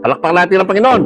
Palakpakan natin ang Panginoon.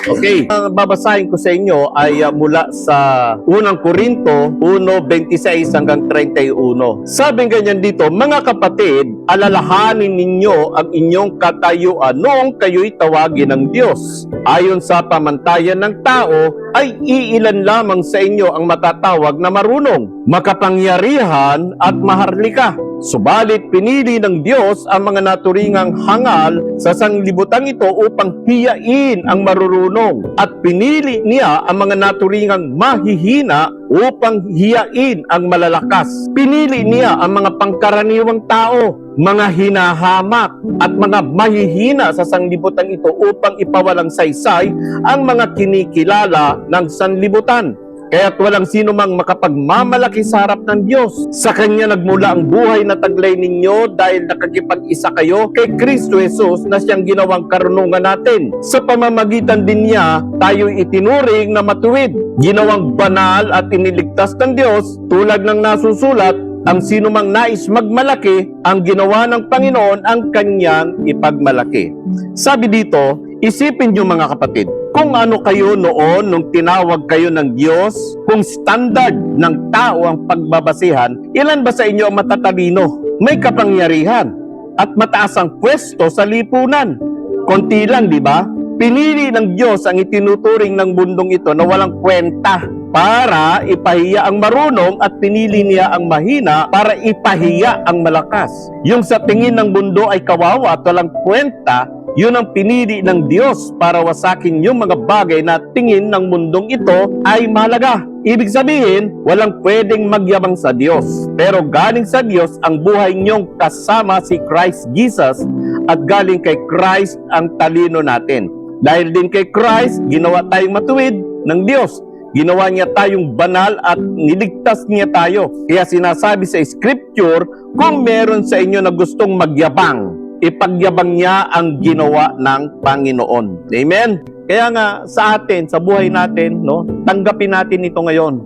Okay, ang babasahin ko sa inyo ay uh, mula sa unang Korinto 1:26 hanggang 31. Sabi ganyan dito, mga kapatid, alalahanin ninyo ang inyong katayuan noong kayo'y tawagin ng Diyos. Ayon sa pamantayan ng tao, ay iilan lamang sa inyo ang matatawag na marunong, makapangyarihan at maharlika. Subalit pinili ng Diyos ang mga naturingang hangal sa sanglibutang ito upang hiyain ang marurunong at pinili niya ang mga naturingang mahihina upang hiyain ang malalakas. Pinili niya ang mga pangkaraniwang tao, mga hinahamak at mga mahihina sa sanglibutang ito upang ipawalang saysay ang mga kinikilala ng sanlibutan. Kaya't walang sino mang makapagmamalaki sa harap ng Diyos. Sa Kanya nagmula ang buhay na taglay ninyo dahil nakakipag-isa kayo kay Kristo Jesus na siyang ginawang karunungan natin. Sa pamamagitan din niya, tayo itinuring na matuwid, ginawang banal at iniligtas ng Diyos tulad ng nasusulat ang sino mang nais magmalaki, ang ginawa ng Panginoon ang kanyang ipagmalaki. Sabi dito, isipin niyo mga kapatid, kung ano kayo noon nung tinawag kayo ng Diyos, kung standard ng tao ang pagbabasihan, ilan ba sa inyo ang matatalino, may kapangyarihan, at mataas ang pwesto sa lipunan? Konti lang, di ba? Pinili ng Diyos ang itinuturing ng bundong ito na walang kwenta para ipahiya ang marunong at pinili niya ang mahina para ipahiya ang malakas. Yung sa tingin ng mundo ay kawawa at walang kwenta, yun ang pinili ng Diyos para wasakin yung mga bagay na tingin ng mundong ito ay malaga. Ibig sabihin, walang pwedeng magyabang sa Diyos. Pero galing sa Diyos ang buhay niyong kasama si Christ Jesus at galing kay Christ ang talino natin. Dahil din kay Christ, ginawa tayong matuwid ng Diyos. Ginawa niya tayong banal at niligtas niya tayo. Kaya sinasabi sa Scripture, kung meron sa inyo na gustong magyabang, ipagyabang niya ang ginawa ng Panginoon. Amen? Kaya nga sa atin, sa buhay natin, no, tanggapin natin ito ngayon.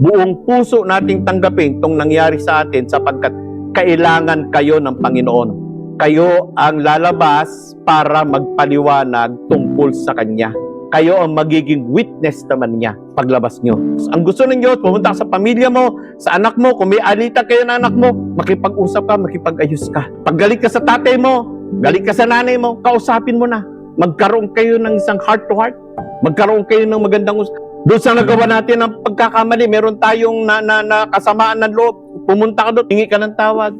Buong puso nating tanggapin itong nangyari sa atin sapagkat kailangan kayo ng Panginoon. Kayo ang lalabas para magpaliwanag tungkol sa Kanya. Kayo ang magiging witness naman niya paglabas nyo. Ang gusto Diyos, pumunta sa pamilya mo, sa anak mo, kung may alita kayo ng anak mo, makipag-usap ka, makipag-ayos ka. Pag galit ka sa tatay mo, galit ka sa nanay mo, kausapin mo na. Magkaroon kayo ng isang heart to heart. Magkaroon kayo ng magandang us- doon sa nagawa natin ng pagkakamali, meron tayong na, na, na kasamaan ng loob. Pumunta ka doon, tingi ka ng tawad.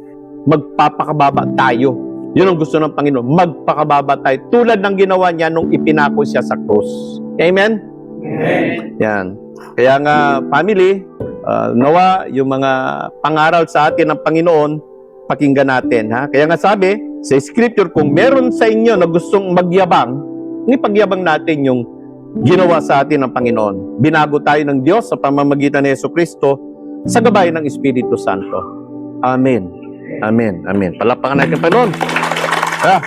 Magpapakababa tayo. Yun ang gusto ng Panginoon. Magpakababa tayo. Tulad ng ginawa niya nung ipinako siya sa krus. Amen? Amen. Yan. Kaya nga, family, uh, nawa yung mga pangaral sa atin ng Panginoon, pakinggan natin. Ha? Kaya nga sabi, sa scripture, kung meron sa inyo na gustong magyabang, ipagyabang natin yung ginawa sa atin ng Panginoon. Binago tayo ng Diyos sa pamamagitan ni Yeso Kristo sa gabay ng Espiritu Santo. Amen. Amen. Amen. Palapakan natin é.